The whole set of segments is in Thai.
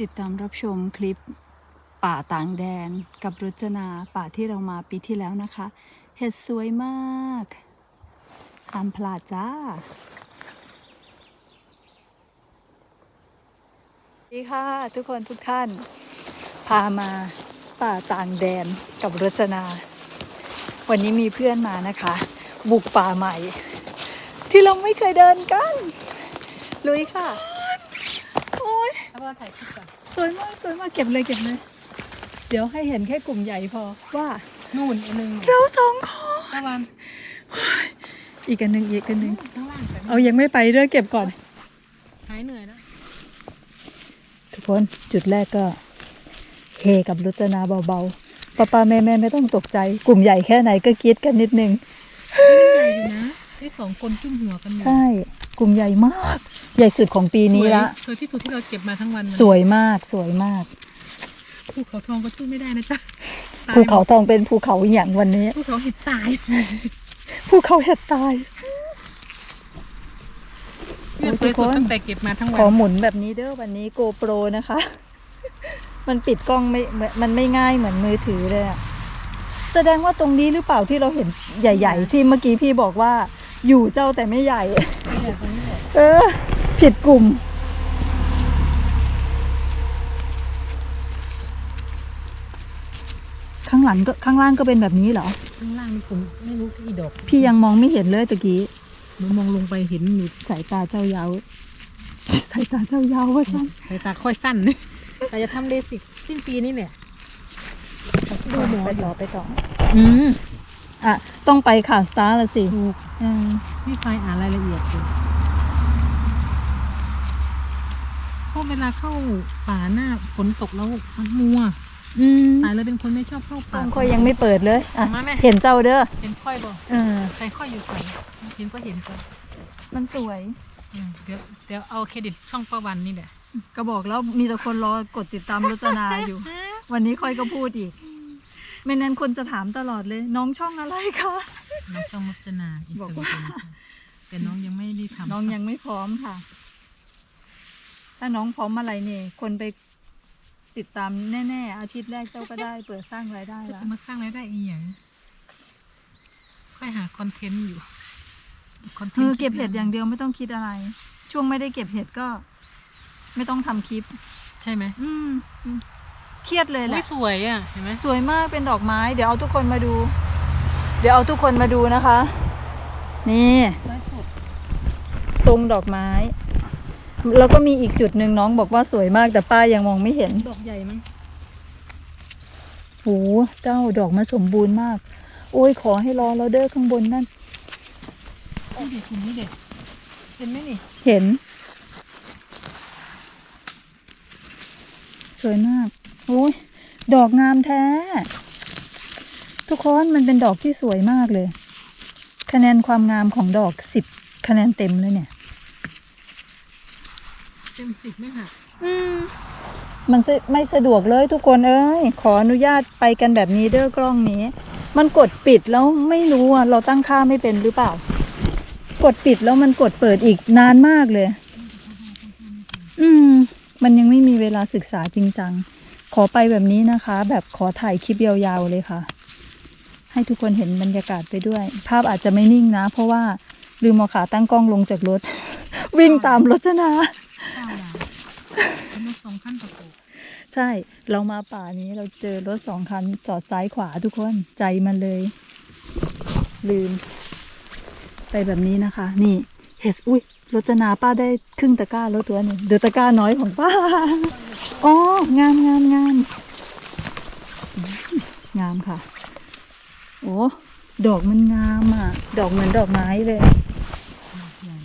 ติดตามรับชมคลิปป่าต่างแดนกับรจนาป่าที่เรามาปีที่แล้วนะคะ เห็ดสวยมากห้ามพลาดจ้าสวัสดีค่ะทุกคนทุกท่าน พามาป่าต่างแดนกับรจนา วันนี้มีเพื่อนมานะคะ บุกป่าใหม่ ที่เราไม่เคยเดินกัน ลุยค่ะ อ้ยแล้วก็ถ่ายคลิปก่อนสวยมากสวยมากเก็บเลยเก็บเลย เดี๋ยวให้เห็นแค่กลุ่มใหญ่พอว่านู่นอันหนึงเราสองคนตะวันอีกอันหนึ่งอีกอันหนึ่งข้างล่างแต่เอายังไม่ไปเด้อเก็บก่อนหายเหนื่อยแล้วทุกคนจุดแรกก็เฮกับรจนาเบาๆป้าป้าแม่แม่ไม่ต้องตกใจ กลุ่มใหญ่แค่ไหนก็กรีดกันนิดนึงใหญ่อยู่นะที่สองคนจุ่มหัวกันอยู่ใช่ก ลุ่มใหญ่มาก ใหญ่สุดของปีนี้ละสวยที่สุดที่เราเก็บมาทั้งวันสวยมากสวยมากภูเขาทองก็สู้ไม่ได้นะจ๊ะตยภูเขาทองเป็นภูเขาอย่างวันนี้ภูเขาเห็ดตายภูเขาเห็ดตายเนี่ยสวยสุดตั้งแต่เก็บมาทั้งขวัอนหมุนแบบนี้เด้อวันนี้ GoPro นะคะ มันปิดกล้องไม่เหมือนมันไม่ง่ายเหมือนมือถือเลยอะแสดงว่าตรงนี้หรือเปล่าที่เราเห็นใหญ่ ๆ ที่เมื่อกี้พี่บอกว่า อยู่เจ้าแต่ไม่ใหญ่เนี่ยตรงนี้แหละเออ ผิดกลุ่ม ข้างหลังก็ข้างล่างก็เป็นแบบนี้เหรอ ข้างล่างนี่ผมไม่รู้กี่ดอกพี่ยังมองไม่เห็นเลยตะกี้หนูมองลงไปเห็นอยู่สายตาเจ้ายาวสายตาเจ้ายาวว่าฉันสายตาค่อยสั้นแต่จะทำเลสิกสิ้นปีนี้เนี่ยดูหมอไปอยู่ต่อไปต่ออืม อะ ต้องไปขาสตาร์ละสิถูกอืมไม่เคยอ่านรายละเอียดเลยเพราะเวลาเข้าป่าหน้าฝนตกแล้วมันมัวอืมตายเลยเป็นคนไม่ชอบเข้าต้ป่าองค่อยยังไม่เปิดเลยอะมาแม่ เห็นเจ้าเด้อเห็นค่อยบ่เออ ใครค่อยอยู่ใส่เห็นก็เห็นก็มันสวย อืมเดี๋ยวเดี๋ยวเอาเครดิตช่องประวันนี่แหละก็บอกแล้วมีแต่คนรอกดติดตามรจนาอยู่ วันนี้ค่อยก็พูดอีก ไม่นั้นคนจะถามตลอดเลย น้องช่องอะไรคะน้องช่องมัจนาอีกบอกตัวว่าหนึ่งค่ะแต่น้องยังไม่ได้ทำน้องยังไม่พร้อมค่ะ ถ้าน้องพร้อมอะไรเนี่ยคนไปติดตามแน่ๆ อาทิตย์แรกเจ้าก็ได้ เปิดสร้างรายได้ก็แล้วจะมาสร้างรายได้อีกอย่างค่อยหาคอนเทนต์อยู่คอนเทนคือต์เก็บเห็ดอย่างเดียวไม่ต้องคิดอะไร ช่วงไม่ได้เก็บเห็ดก็ ไม่ต้องทำคลิป ใช่ไหมอืมอืม เครียดเลยแหอุ้ละยสวยอะเห็นไหมสวยมากเป็นดอกไม้ เดี๋ยวเอาทุกคนมาดู เดี๋ยวเอาทุกคนมาดูนะคะ นี่ สวยสุดทรงดอกไม้ แล้วก็มีอีกจุดหนึ่งน้องบอกว่าสวยมากแต่ป้ายังมองไม่เห็น ดอกใหญ่มั้งโหเจ้าดอกมันสมบูรณ์มาก โอ้ยขอให้รอเราเด้อข้างบนนั่น นี่เด็กกลุ่มนี้เด็กเห็นไหมนี่ เห็น สวยมาก โอ้ยดอกงามแท้ ทุกคนมันเป็นดอกที่สวยมากเลย คะแนนความงามของดอกสิบคะแนนเต็มเลยเนี่ย เต็มสิบไหมค่ะอืมมันสไม่สะดวกเลยทุกคนเอ้ย ขออนุญาตไปกันแบบนี้เด้อกล้องนี้ มันกดปิดแล้วไม่รู้อะ เราตั้งค่าไม่เป็นหรือเปล่า กดปิดแล้วมันกดเปิดอีกนานมากเลย อืม มันยังไม่มีเวลาศึกษาจริงจัง ขอไปแบบนี้นะคะ แบบขอถ่ายคลิปยาวๆเลยค่ะ ให้ทุกคนเห็นบรรยากาศไปด้วย ภาพอาจจะไม่นิ่งนะ เพราะว่าลืมเอาขาตั้งกล้องลงจากรถ วิ่งตามรถนาเก้าดาวเป็นรถสองขั้นประกบใช่ เรามาป่านี้เราเจอรถสองคันจอดซ้ายขวาทุกคนใจมันเลย ลืม ไปแบบนี้นะคะ นี่ เห็ดอุ้ยรจนาป้าได้ครึ่งตะกร้าแล้วตัวนี่ดูตะกร้าน้อยของป้าอ๋องามงามงามอืมงามค่ะ โอ้ดอกมันงามอะ ดอกเหมือนดอกไม้เลยใหญ่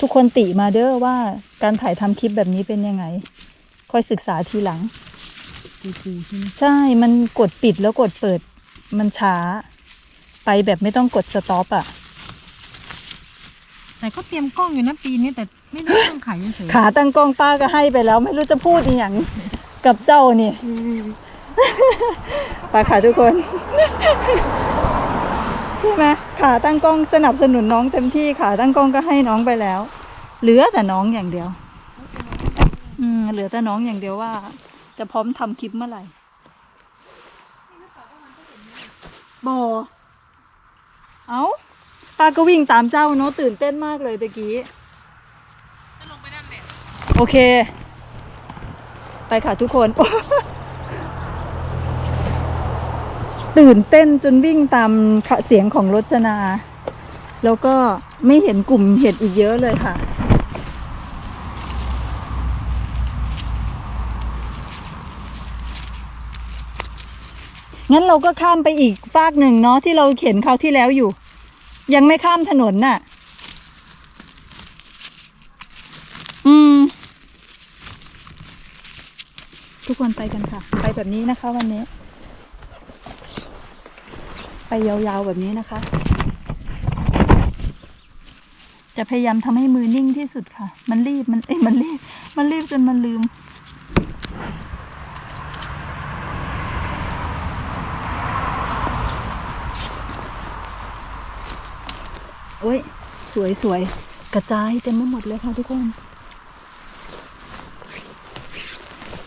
ทุกคนติมาเด้อว่าการถ่ายทำคลิปแบบนี้เป็นยังไง ค่อยศึกษาทีหลังปูปูใช่ไหมใช่ มันกดปิดแล้วกดเปิด มันช้า ไปแบบไม่ต้องกดสต็อปอะ แต่ก็เตรียมกล้องอยู่นะปีนี้แต่ไม่รู้ต้องขายยังไงขาตั้งกล้องป้าก็ให้ไปแล้ว ไม่รู้จะพูดอหย่างกับเจ้านี่ ไปค่ะทุกคน ใช่ไหมขาตั้งกล้องสนับสนุนน้องเต็มที่ขาตั้งกล้องก็ให้น้องไปแล้ว เหลือแต่น้องอย่างเดียว อืมเหลือแต่น้องอย่างเดียวว่า จะพร้อมทำคลิปเมื่อไหร่บอเอา ป้าก็วิ่งตามเจ้าเนาะตื่นเต้นมากเลยตะกี้จะลงไปนั่นแหละโอเค ไปค่ะทุกคน ตื่นเต้นจนวิ่งตามเสียงของรจนา แล้วก็ไม่เห็นกลุ่มเห็ดอีกเยอะเลยค่ะงั้นเราก็ข้ามไปอีกฟากหนึ่งเนาะที่เราเห็นเขาวที่แล้วอยู่ ยังไม่ข้ามถนนน่ะ อืม ทุกคนไปกันค่ะ ไปแบบนี้นะคะ วันนี้ ไปยาวๆแบบนี้นะคะ จะพยายามทำให้มือนิ่งที่สุดค่ะ มันรีบมันเอ้ยมันรีบ มันรีบจนมันลืม โอ้ย สวยสวยกระจายเต็มไปหมดเลยค่ะทุกคน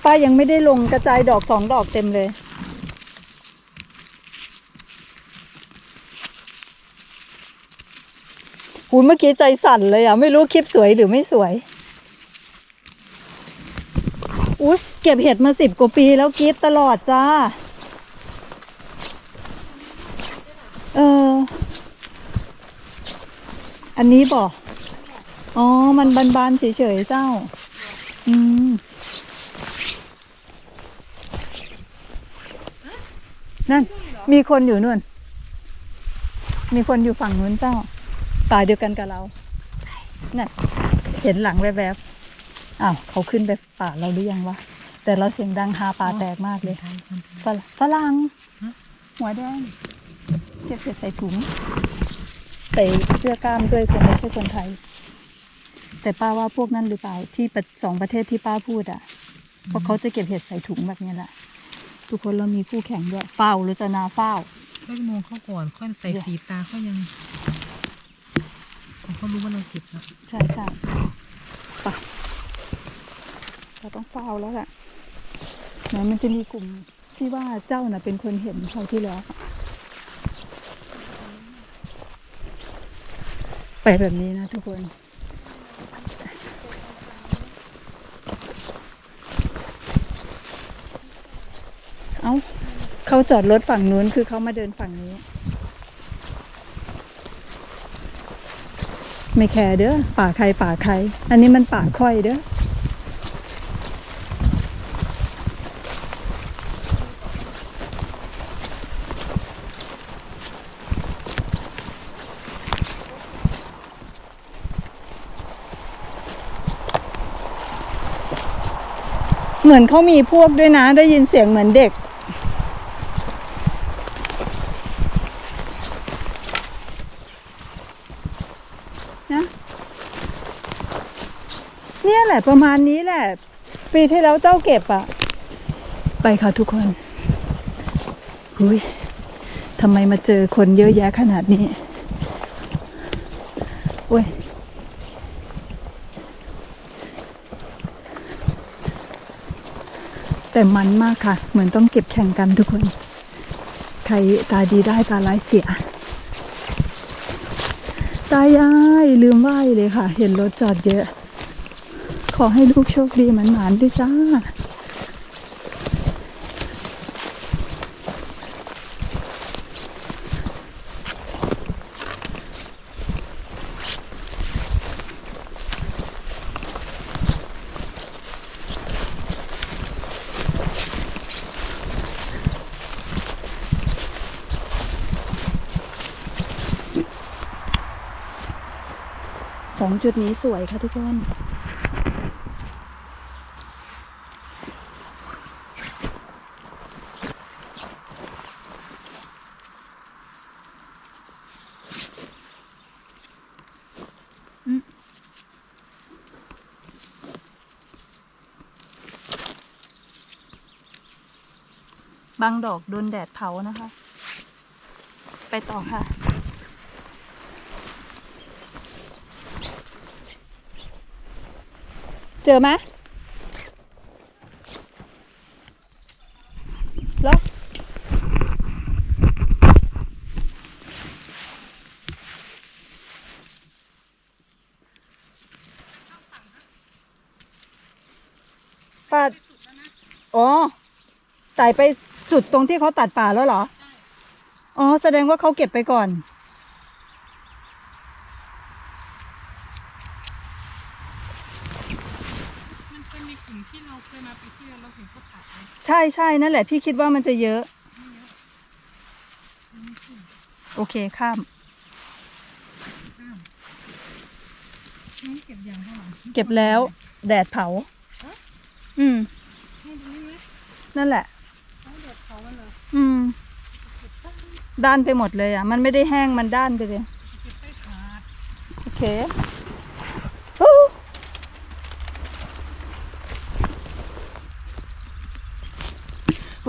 ป้ายังไม่ได้ลงกระจายดอกสองดอกเต็มเลยหูเมื่อกี้ใจสั่นเลยอะ ไม่รู้คลิปสวยหรือไม่สวย อุ้ยเก็บเห็ดมาสิบกว่าปีแล้วกรีดตลอดจ้า เออ อันนี้บอกอ๋อ มันบานๆเฉยๆเจ้า อืม นั่น มีคนอยู่นู่น มีคนอยู่ฝั่งนู้นเจ้า ป่าเดียวกันกับเราน่ะเห็นหลังแวบๆ อ้าว เขาขึ้นไปป่าเราหรือยังวะ แต่เราเสียงดังฮาป่าแตกมากเลยฝรั่งฝรั่งหัวแดงเก็บเสร็จใส่ถุง ใส่เสื้อกล้ามด้วยคงไม่ใช่คนไทย แต่ป้าว่าพวกนั้นหรือเปล่าที่ประสองประเทศที่ป้าพูดอะเพราะเขาจะเก็บเห็ดใส่ถุงแบบนี้แหละทุกคนเรามีคู่แข่งด้วยเฝ้าหรือจะนาเฝ้าค่อยมองเขาก่อนค่อยใส่สีตาเขายังเขารู้ว่าเราผิดแล้วใช่ใช่ไปเราต้องเฝ้าแล้วแหละนะมันจะมีกลุ่มที่ว่าเจ้าน่ะเป็นคนเห็นเขาวที่แล้ว ไปแบบนี้นะทุกคนเอาเขาจอดรถฝั่งนู้นคือเขามาเดินฝั่งนี้ ไม่แคร์เด้อป่าใครป่าใคร อันนี้มันป่าค่อยเด้อ เหมือนเขามีพวกด้วยนะ ได้ยินเสียงเหมือนเด็ก นะ เนี่ยแหละประมาณนี้แหละ ปีที่แล้วเจ้าเก็บอะไปค่ะทุกคนหุยทำไมมาเจอคนเยอะแยะขนาดนี้โอ้ย แต่มันมากค่ะ เหมือนต้องเก็บแข่งกันทุกคน ใครตาดีได้ตาร้ายเสีย ตายายลืมไหว้เลยค่ะ เห็นรถจอดเยอะ ขอให้ลูกโชคดีหมันหมานด้วยจ้า จุดนี้สวยค่ะทุกคน บางดอกโดนแดดเผานะคะ ไปต่อค่ะ เจอไหมแล้วป่าอ๋อไต่ไปสุดตรงที่เขาตัดป่าแล้วเหรอ อ๋อ แสดงว่าเขาเก็บไปก่อน ช่ใช่นั่นแหละพี่คิดว่ามันจะเยอะ โอเคข้ามเก็บอย่างเท่าไหร่เก็บแล้ว แดดเผา อืม นั่นแหละเขาเด็ดเขามันเหรออืม ด้านไปหมดเลยอะ มันไม่ได้แห้งมันด้านไปเลย โอเค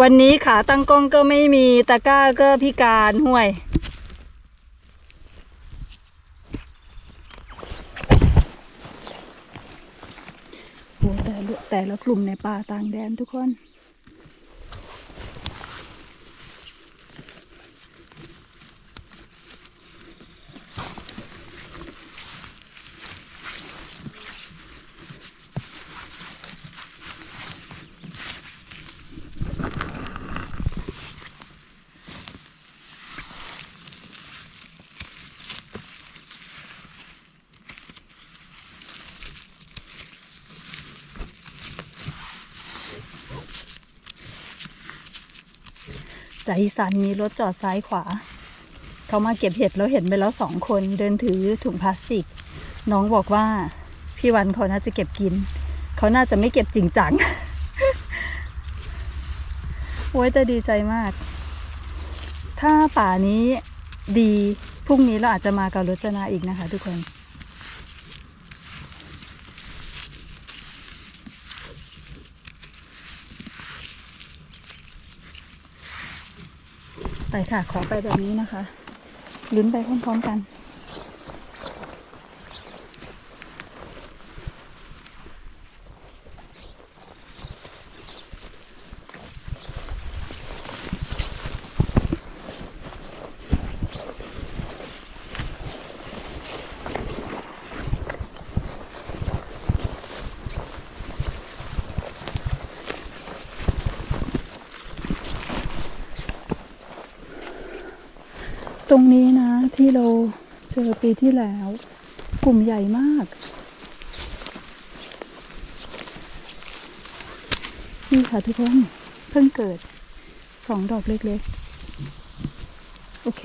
วันนี้ขาตั้งกล้องก็ไม่มีตะกร้าก็พิการห่วย โอ้แต่ละแต่ละกลุ่มในป่าต่างแดนทุกคน จากอีสานมีรถจอดซ้ายขวา เขามาเก็บเห็ดแล้วเห็นไปแล้วสองคนเดินถือถุงพลาสติก น้องบอกว่าพี่วันเขาน่าจะเก็บกิน เขาน่าจะไม่เก็บจริงจังโอ้ยแต่ดีใจมาก ถ้าป่านี้ดีพรุ่งนี้เราอาจจะมากับรจนาอีกนะคะทุกคน ค่ะ ขอไปแบบนี้นะคะ ลุ้นไปพร้อมๆกัน ตรงนี้นะที่ เราเจอปีที่แล้ว กลุ่มใหญ่มาก นี่ค่ะทุกคน เพิ่งเกิดสองดอกเล็กๆ โอเค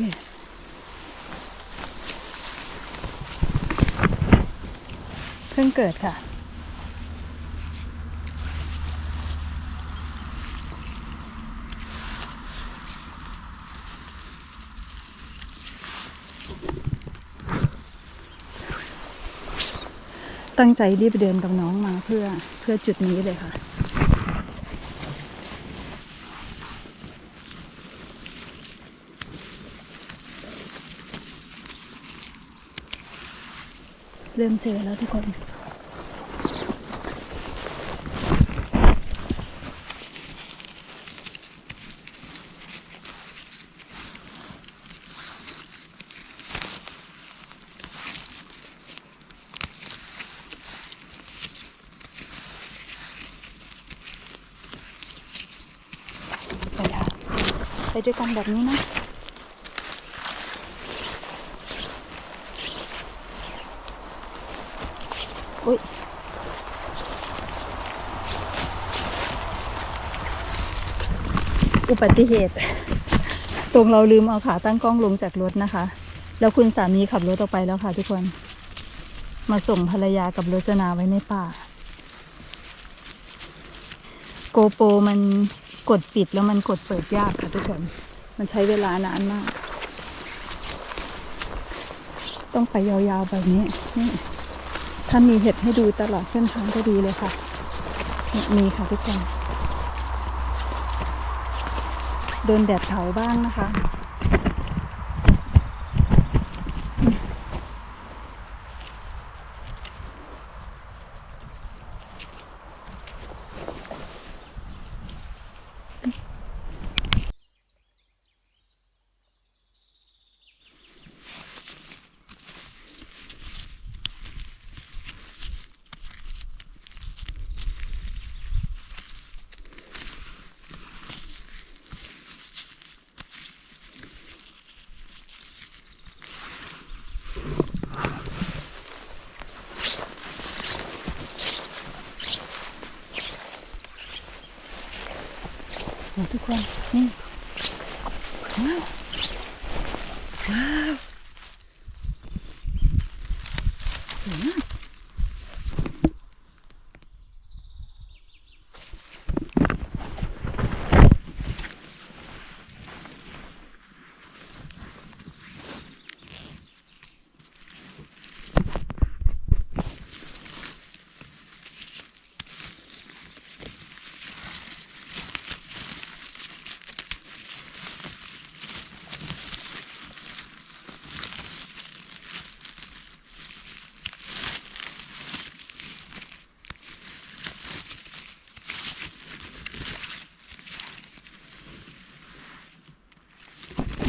เพิ่งเกิดค่ะ ตั้งใจรีบเดินกับน้องมาเพื่อเพื่อจุดนี้เลยค่ะเริ่มเจอแล้วทุกคน ไปด้วยกันแบบนี้นะอุ้ยอุบัติเหตุ ตรงเราลืมเอาขาตั้งกล้องลงจากรถนะคะ แล้วคุณสามีขับรถออกไปแล้วค่ะทุกคน มาส่งภรรยากับรจนาไว้ในป่า โกโปรมัน กดปิดแล้วมันกดเปิดยากค่ะทุกคน มันใช้เวลานานมาก ต้องไปยาวๆแบบนี้นี่ถ้ามีเห็ดให้ดูตลอดเส้นทางก็ดีเลยค่ะเนี่ยมีค่ะทุกคนโดนแดดเผาบ้างนะคะ อ้ทุกคนนี่ ว้า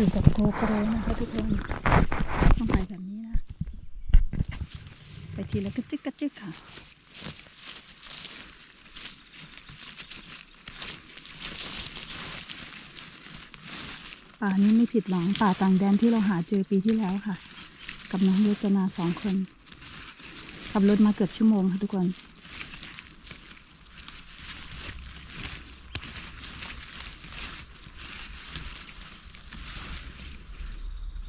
อยู่กับโกโปรนะคะทุกคนต้องไปแบบนี้นะ ไปทีละกระจึกกระจึกค่ะป่านี้ไม่ผิดหวังป่าต่างแดนที่เราหาเจอปีที่แล้วค่ะ กับน้องรจนาสองคนขับรถมาเกือบชั่วโมงค่ะทุกคน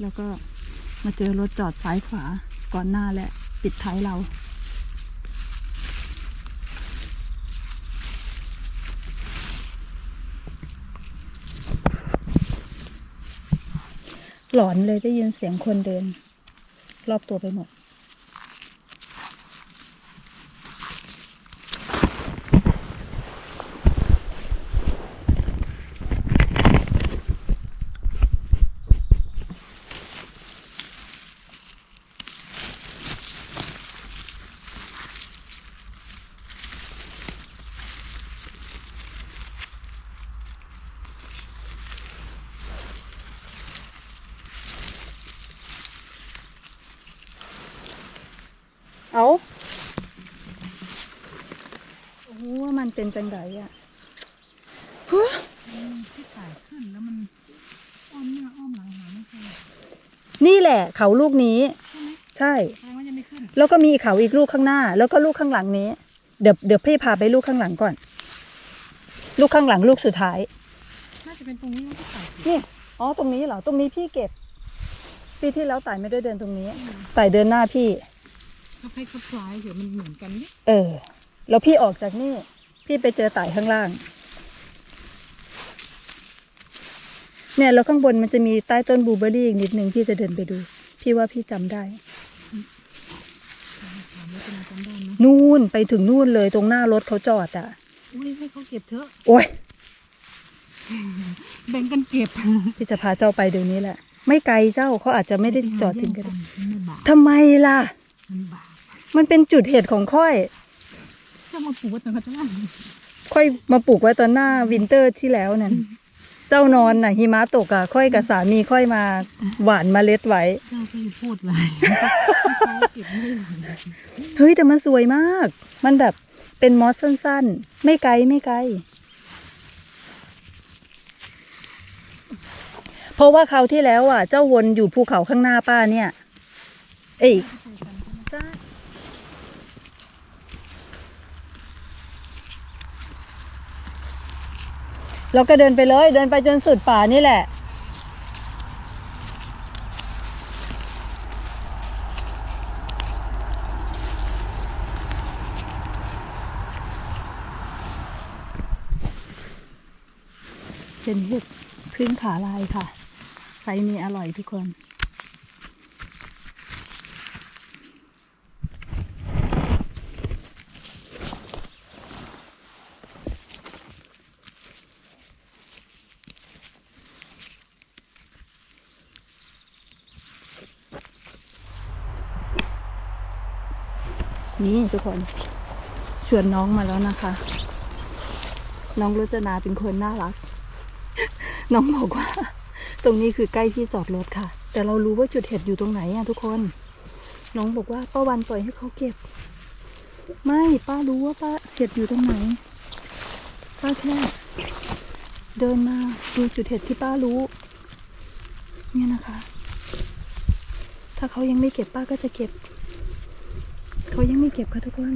แล้วก็มาเจอรถจอดซ้ายขวาก่อนหน้าและปิดท้ายเราหลอนเลยได้ยินเสียงคนเดิน รอบตัวไปหมด เป็นจังไดอะฮะที่ถ่ายขึ้นแล้วมันอ้อมหน้าอ้อมหลังหาไม่เจอนี่แหละ เขาลูกนี้ใช่ไหมใช่ แสดงว่ายังไม่ขึ้นแล้วก็มีเขาอีกลูกข้างหน้า แล้วก็ลูกข้างหลังนี้ เดี๋ยวเดี๋ยวพี่พาไปลูกข้างหลังก่อน ลูกข้างหลังลูกสุดท้าย น่าจะเป็นตรงนี้ว่าที่ถ่ายผิดนี่ อ๋อ ตรงนี้เหรอ ตรงนี้พี่เก็บ ปีที่แล้วไต่ไม่ได้เดินตรงนี้ไต่เดินหน้าพี่ ก็ให้เขาคล้ายเดี๋ยวมันเหมือนกันเนี่ยเออ แล้วพี่ออกจากนี่ พี่ไปเจอไต่ข้างล่าง เนี่ยแล้วข้างบนมันจะมีใต้ต้นบลูเบอร์รี่อีกนิดนึงพี่จะเดินไปดู พี่ว่าพี่จำได้ถามว่าจะมาจำได้ไหมนู่นไปถึงนู่นเลยตรงหน้ารถเขาจอดอะอุ้ยให้เขาเก็บเถอะ โอ้ยแบ่งกันเก็บพี่จะพาเจ้าไปเดี๋ยวนี้แหละ ไม่ไกลเจ้าเขาอาจจะไม่ได้จอดทิ้งกันมันบาปทำไมล่ะมันบาปมันเป็นจุดเหตุของค่อย ถ้ามาปลูกไว้ตรงนั้นจะว่าค่อยมาปลูกไว้ตอนหน้าวินเตอร์ที่แล้วนั่นเจ้านอนน่ะหิมะตกอะค่อยกับสามีค่อยมาหว่านเมล็ดไว้เจ้าก็พูดอะไรเขาเก็บไม่ได้เฮ้ยแต่มันสวยมาก มันแบบเป็นมอสสั้นๆ ไม่ไกลไม่ไกล เพราะว่าคราวที่แล้วอะ เจ้าวนอยู่ภูเขาข้างหน้าป้าเนี่ย เอ้ยใช่ เราก็เดินไปเลยเดินไปจนสุดป่านี่แหละ เป็นเห็ดพื้นขาลายค่ะไซนี้อร่อยทุกคน นี่ทุกคนชวนน้องมาแล้วนะคะ น้องรจนาเป็นคนน่ารัก น้องบอกว่า ตรงนี้คือใกล้ที่จอดรถค่ะ แต่เรารู้ว่าจุดเห็ดอยู่ตรงไหนอะทุกคน น้องบอกว่าป้าวันปล่อยให้เขาเก็บ ไม่ป้ารู้ว่าป้าเห็ดอยู่ตรงไหนป้าแค่เดินมาดูจุดเห็ดที่ป้ารู้ เนี่ยนะคะ ถ้าเขายังไม่เก็บป้าก็จะเก็บ เขายังไม่เก็บค่ะทุกคน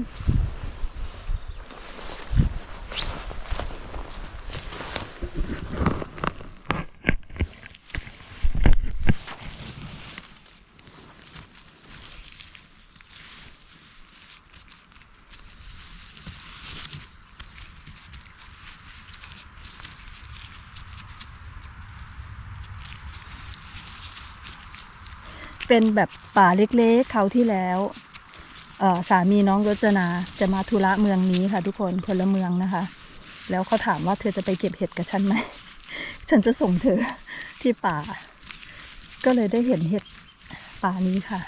เป็นแบบป่าเล็กๆเขาที่แล้ว สามีน้องรจนาจะมาธุระเมืองนี้ค่ะ ทุกคนคนละเมืองนะคะ แล้วเขาถามว่าเธอจะไปเก็บเห็ดกับฉันไหม ฉันจะส่งเธอที่ป่า ก็เลยได้เห็นเห็ดป่านี้ค่ะ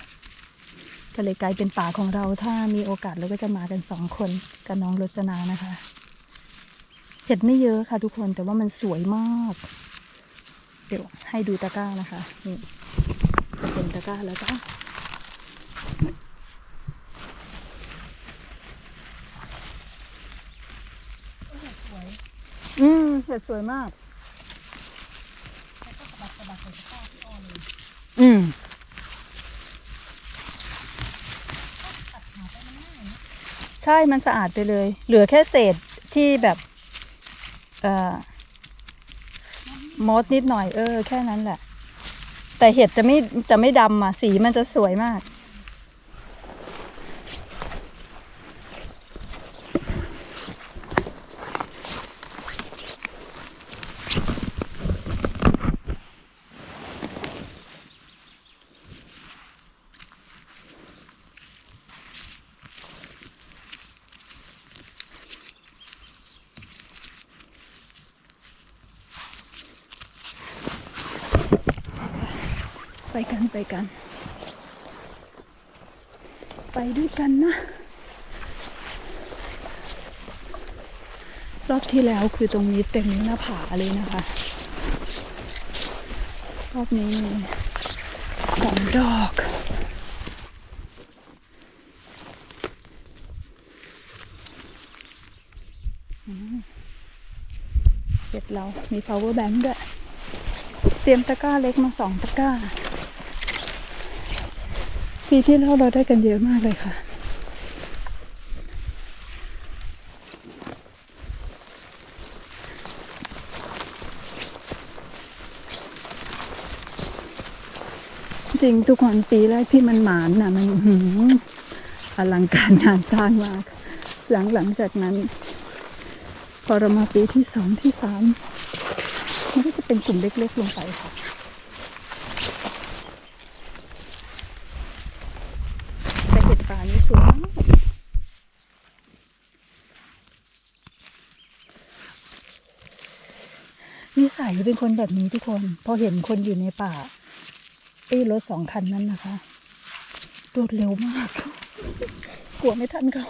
ก็เลยกลายเป็นป่าของเราถ้ามีโอกาสเราก็จะมากันสองคนกับน้องรจนานะคะ เห็ดไม่เยอะค่ะ ทุกคนแต่ว่ามันสวยมาก เดี๋ยวให้ดูตะกร้านะคะนี่จะเป็นตะกร้าแล้วจ้าอืม เห็ดสวยมาก อืมใช่มันสะอาดไปเลย เหลือแค่เศษที่แบบเอ่อมดนิดหน่อยเออ แค่นั้นแหละ แต่เห็ดจะไม่จะไม่ดำอะ สีมันจะสวยมาก กันไปกัน ไปด้วยกันนะ รอบที่แล้วคือตรงนี้เต็มหน้าผาเลยนะคะ รอบนี้มีสองดอกเสร็จเรามี power bank ด้วย เตรียมตะกร้าเล็กมาสองตะกร้า ปีที่แล้วเราได้กันเยอะมากเลยค่ะ จริงทุกคนปีแรกที่มันหมานน่ะ มันอื้อหืออลังการงานสร้างมาก หลังหลังจากนั้น พอเรามาปีที่สองที่สามมันก็จะเป็นกลุ่มเล็กๆลงไปค่ะ แต่เห็ดป่านี่สวยมาก นิสัยเป็นคนแบบนี้ทุกคน พอเห็นคนอยู่ในป่าไอ้รถสองคันนั้นนะคะรวดเร็วมาก กลัวไม่ทันเขา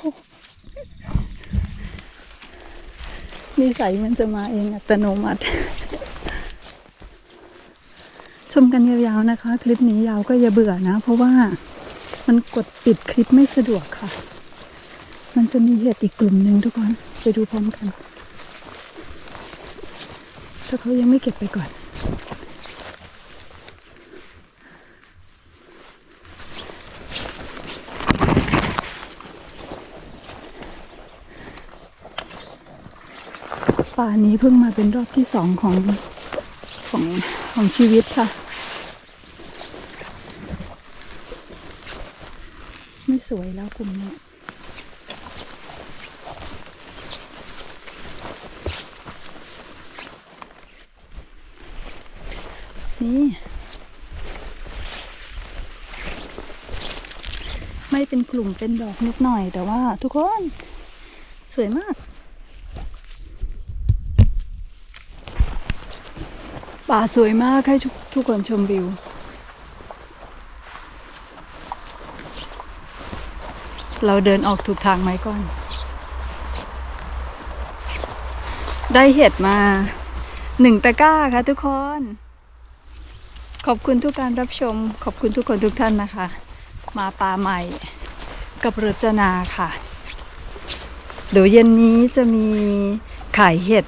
นิสัยมันจะมาเองอัตโนมัติ ชมกันยาวๆนะคะ คลิปนี้ยาวก็อย่าเบื่อนะ เพราะว่ามันกดปิดคลิปไม่สะดวกค่ะ มันจะมีเห็ดอีกกลุ่มหนึ่งทุกคน ไปดูพร้อมกัน ถ้าเขายังไม่เก็บไปก่อน ป่านี้เพิ่งมาเป็นรอบที่สองของของของชีวิตค่ะ ไม่สวยแล้วกลุ่มนี้ ไม่เป็นกลุ่มเป็นดอกนิดหน่อย แต่ว่าทุกคนสวยมาก ป่าสวยมากให้ทุกทุกคนชมวิว เราเดินออกถูกทางไหมก่อน ได้เห็ดมาหนึ่งตะกร้าค่ะทุกคน ขอบคุณทุกการรับชม ขอบคุณทุกคนทุกท่านนะคะ มาป่าใหม่กับรจนาค่ะ เดี๋ยวเย็นนี้จะมีขายเห็ด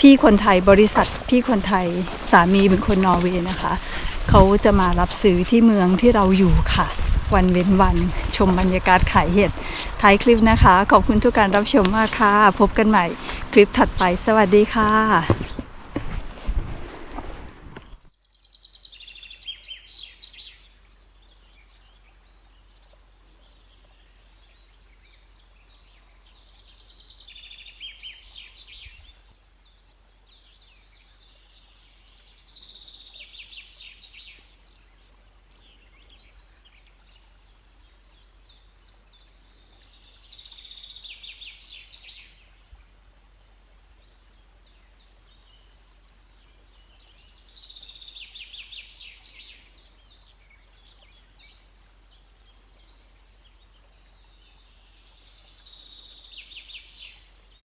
พี่คนไทยบริษัท พี่คนไทยสามีเป็นคนนอร์เวย์นะคะ เขาจะมารับซื้อที่เมืองที่เราอยู่ค่ะ วันเว้นวันชมบรรยากาศขายเห็ดท้ายคลิปนะคะ ขอบคุณทุกการรับชมมากค่ะ พบกันใหม่คลิปถัดไปสวัสดีค่ะ